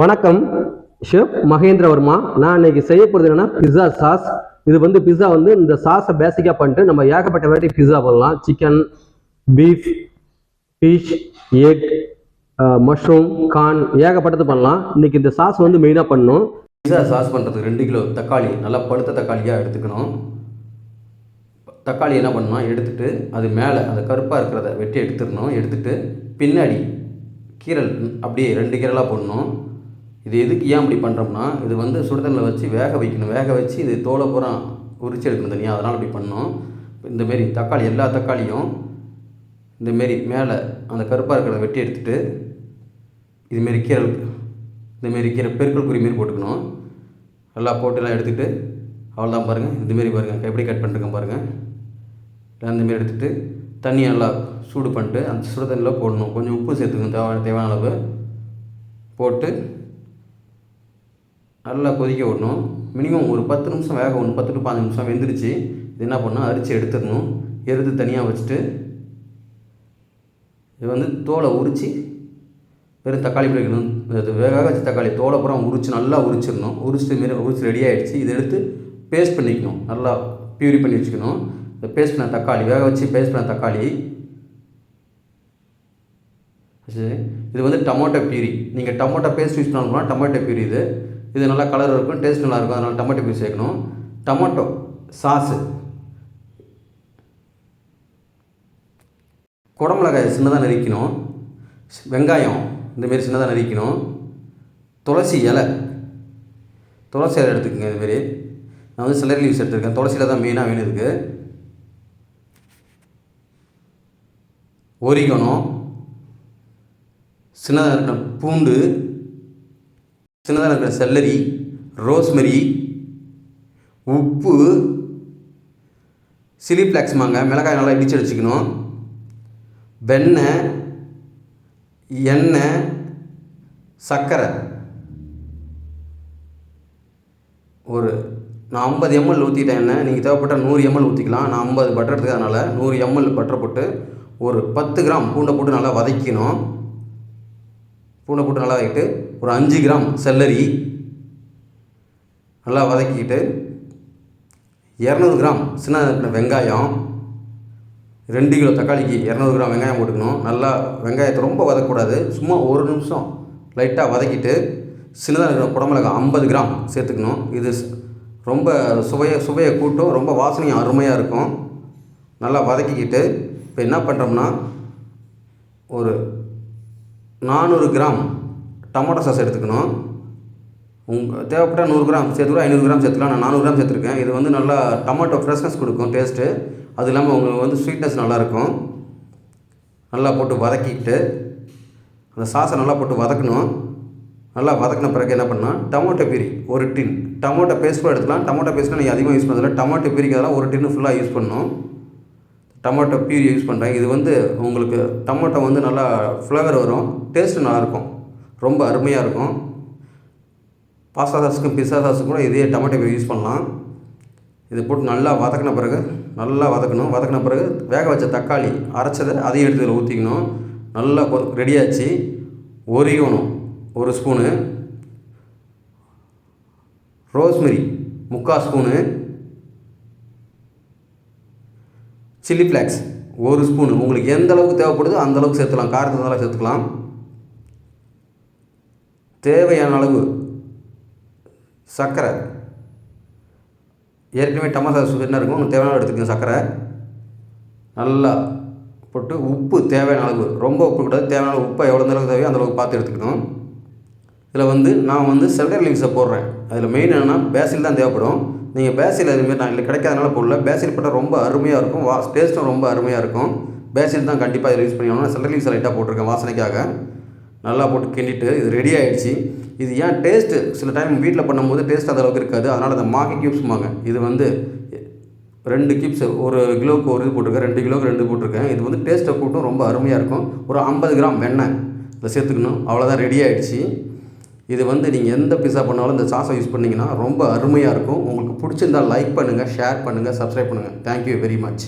வணக்கம். ஷெஃப் மகேந்திரவர்மா. நான் இன்னைக்கு செய்ய போகிறது என்னன்னா பிஸ்ஸா சாஸ் இது வந்து பிஸ்ஸா வந்து இந்த சாஸை பேசிக்காக பண்ணிட்டு நம்ம ஏகப்பட்ட வெரைட்டி பிஸ்ஸா பண்ணலாம் chicken beef fish egg mushroom corn ஏகப்பட்டது பண்ணலாம். இன்னைக்கு இந்த சாஸ் வந்து மெயினாக பண்ணணும். பிஸா சாஸ் பண்ணுறதுக்கு ரெண்டு கிலோ தக்காளி நல்லா பழுத்த தக்காளியாக எடுத்துக்கணும். தக்காளி என்ன பண்ணணும் எடுத்துட்டு அது மேலே அந்த கருப்பாக இருக்கிறத வெட்டி எடுத்துடணும். எடுத்துட்டு பின்னாடி கீரல் அப்படியே ரெண்டு கீரலாக போடணும். இது எதுக்கு ஏன் அப்படி பண்ணுறோம்னா இது வந்து சுடுதண்ணில் வச்சு வேக வைக்கணும். வேக வச்சு இது தோலை பூரா உரிச்சு எடுக்கணும் தனியாக அதனால் அப்படி பண்ணணும் இந்தமாரி தக்காளி எல்லா தக்காளியும் இந்தமாரி மேலே அந்த கருப்பாக இருக்கிறத வெட்டி எடுத்துகிட்டு இதுமாரி கீரல் இந்தமாரி கீரை பெருக்கல் குறி மாரி போட்டுக்கணும். நல்லா போட்டுலாம் எடுத்துகிட்டு அவ்வளோதான் பாருங்கள் இதுமாரி பாருங்கள் எப்படி கட் பண்ணிருக்கேன் பாருங்கள் இந்தமாரி எடுத்துகிட்டு தண்ணி நல்லா சூடு பண்ணிட்டு அந்த சுடு தண்ணியில் போடணும். கொஞ்சம் உப்பு சேர்த்துக்கணும். தேவையான தேவையான அளவு. போட்டு நல்லா கொதிக்க விடணும். மினிமம் ஒரு பத்து நிமிஷம் வேக ஒன்று பத்து டு பாஞ்சு நிமிஷம் வெந்துருச்சு. இது என்ன பண்ணணும்? அரிச்சு எடுத்துடணும். எடுத்து தனியாக வச்சுட்டு இது வந்து தோலை உரித்து வெறும் தக்காளி பிடிக்கணும் இது வேக வச்சு தக்காளி தோலை பூரா உரிச்சு நல்லா உரிச்சிடணும். உரிச்சிட்டு மாரி உரிச்சு ரெடி ஆகிடுச்சு இதை எடுத்து பேஸ்ட் பண்ணிக்கணும். நல்லா பியூரி பண்ணி வச்சுக்கணும். இந்த பேஸ்ட் பண்ண தக்காளி வேக வச்சு பேஸ்ட் பண்ண தக்காளி. சரி இது வந்து டமோட்டோ பியூரி நீங்கள் டமோட்டோ பேஸ்ட் யூஸ் பண்ணணும்னா டமோட்டோ பியூரி இது. இது நல்லா கலர் இருக்கும் டேஸ்ட் நல்லா இருக்கும். அதனால் டொமேட்டோ பீஸ் சேர்க்கணும். டொமேட்டோ சாஸு குடமிளகாய் சின்னதாக நறுக்கணும். வெங்காயம் இந்தமாரி சின்னதாக நறுக்கணும். துளசி இலை. துளசி இலை எடுத்துக்கோங்க இதுமாரி நான் வந்து சிலர் லீவ்ஸ் எடுத்துருக்கேன். துளசியில் தான் மெயினாக வேணும் இருக்குது ஒரிகணும். சின்னதாக இருக்கணும் பூண்டு. சின்னதாக இருக்கிற செல்லரி ரோஸ்மெரி உப்பு சிலி ஃப்ளாக்ஸ் மாங்க. மிளகாய் நல்லா இடித்து வச்சுக்கணும். வெண்ணெய் எண்ணெய் சர்க்கரை. ஒரு நான் ஐம்பது எம்எல் ஊற்றிட்டேன் எண்ணெய். நீங்கள் தேவைப்பட்டால் நூறு எம்எல் ஊற்றிக்கலாம் நான் ஐம்பது பட்டர் எடுத்துக்கிறதுனால நூறு எம்எல் பட்டர் போட்டு ஒரு பத்து கிராம் பூண்டை போட்டு நல்லா வதக்கணும் பூனை போட்டு நல்லா வதக்கிட்டு ஒரு அஞ்சு கிராம் செல்லரி நல்லா வதக்கிட்டு இரநூறு கிராம் சின்ன வெங்காயம் ரெண்டு கிலோ தக்காளிக்கு இரநூறு கிராம் வெங்காயம் போட்டுக்கணும். நல்லா வெங்காயத்தை ரொம்ப வதக்கக்கூடாது. சும்மா ஒரு நிமிஷம் லைட்டாக வதக்கிட்டு சின்னதாக இருக்கிற குடமிளகாய் ஐம்பது கிராம் சேர்த்துக்கணும். இது ரொம்ப சுவையை சுவையை கூட்டும். ரொம்ப வாசனையும் அருமையாக இருக்கும். நல்லா வதக்கிக்கிட்டு இப்போ என்ன பண்ணுறோம்னா ஒரு நானூறு கிராம் டொமேட்டோ சாஸ் எடுத்துக்கணும். உங்கள் தேவைப்பட்டால் நூறு கிராம் சேர்த்துக்கலாம் ஐநூறு கிராம் சேர்த்துக்கலாம். நான் நானூறு கிராம் சேர்த்துருக்கேன். இது வந்து நல்லா டொமேட்டோ ஃப்ரெஷ்னஸ் கொடுக்கும் டேஸ்ட்டு அது இல்லாமல் உங்களுக்கு வந்து ஸ்வீட்னஸ் நல்லாயிருக்கும். நல்லா போட்டு வதக்கிக்கிட்டு அந்த சாஸை நல்லா போட்டு வதக்கணும். நல்லா வதக்கின பிறகு என்ன பண்ணால் டமோட்டோ பிரி ஒரு டின் டமோட்டோ பேஸ்ட் எடுத்துக்கலாம். டமோட்டோ பேஸ்ட்லாம் நீங்கள் அதிகமாக யூஸ் பண்ணுறதில்ல டமோட்டோ பிரிக்கு அதெல்லாம் ஒரு டின்னு ஃபுல்லாக யூஸ் பண்ணணும். டொமேட்டோ பியூரி யூஸ் பண்ணுறேன் இது வந்து உங்களுக்கு டொமேட்டோ வந்து நல்லா ஃப்ளேவர் வரும். டேஸ்ட்டு நல்லாயிருக்கும். ரொம்ப அருமையாக இருக்கும். பாஸ்தா சாஸுக்கும் பிஸ்ஸா சாஸுக்கும் கூட இதே டொமேட்டோ யூஸ் பண்ணலாம். இது போட்டு நல்லா வதக்கின பிறகு நல்லா வதக்கணும். வதக்கின பிறகு வேக வச்ச தக்காளி அரைச்சதை அதையும் எடுத்து இதில் ஊற்றிக்கணும் நல்லா ரெடியாச்சு ஒரிகணும். ஒரு ஸ்பூனு ரோஸ்மெரி முக்கால் ஸ்பூனு சில்லி ஃப்ளாக்ஸ். ஒரு ஸ்பூனு. உங்களுக்கு எந்த அளவுக்கு தேவைப்படுதோ அந்த அளவுக்கு சேர்த்துக்கலாம். காரத்துக்கு அளவு சேர்த்துக்கலாம். தேவையான அளவு சர்க்கரை. ஏற்கனவே டமாட்டா சாஸ் என்ன இருக்கும் உங்களுக்கு தேவையான எடுத்துக்கோங்க சர்க்கரை. நல்லா போட்டு உப்பு தேவையான அளவு. ரொம்ப உப்பு கூடாது. தேவையான உப்பை எவ்வளோ அளவுக்கு தேவையோ அந்த அளவுக்கு பார்த்து எடுத்துக்கணும். இதில் வந்து நான் வந்து செல்டர் லீவ்ஸை போடுறேன். அதில் மெயின் என்னென்னா பேசில் தான் தேவைப்படும். நீங்கள் பேசில் இதுமாரி நான் இல்லை கிடைக்காதனால போடல பேசில் போட்டால் ரொம்ப அருமையாக இருக்கும். வா டேஸ்ட்டும் ரொம்ப அருமையாக இருக்கும். பேசில் தான் கண்டிப்பாக இதில் யூஸ் பண்ணி செல்டர் லீவ்ஸ் லைட்டாக போட்டிருக்கேன் வாசனைக்காக. நல்லா போட்டு கிண்டிட்டு இது ரெடி ஆகிடுச்சு இது ஏன் டேஸ்ட்டு சில டைம் வீட்டில் பண்ணும்போது டேஸ்ட் அந்த அளவுக்கு இருக்காது. அதனால் அந்த மாக்கி கியூப்ஸ்மாங்க இது வந்து ரெண்டு கிப்ஸ் ஒரு கிலோவுக்கு ஒரு இது போட்டிருக்கேன். ரெண்டு கிலோவுக்கு ரெண்டு போட்டிருக்கேன். இது வந்து டேஸ்ட்டை கூட்டும் ரொம்ப அருமையாக இருக்கும். ஒரு ஐம்பது கிராம் வெண்ணெய் இதை சேர்த்துக்கணும். அவ்வளோதான் ரெடி ஆகிடுச்சு இது வந்து நீங்கள் எந்த பிஸா பண்ணாலும் இந்த சாஸை யூஸ் பண்ணிங்கன்னா ரொம்ப அருமையாக இருக்கும். உங்களுக்கு பிடிச்சிருந்தால் லைக் பண்ணுங்கள் ஷேர் பண்ணுங்கள் சப்ஸ்கிரைப் பண்ணுங்கள் தேங்க்யூ வெரி மச்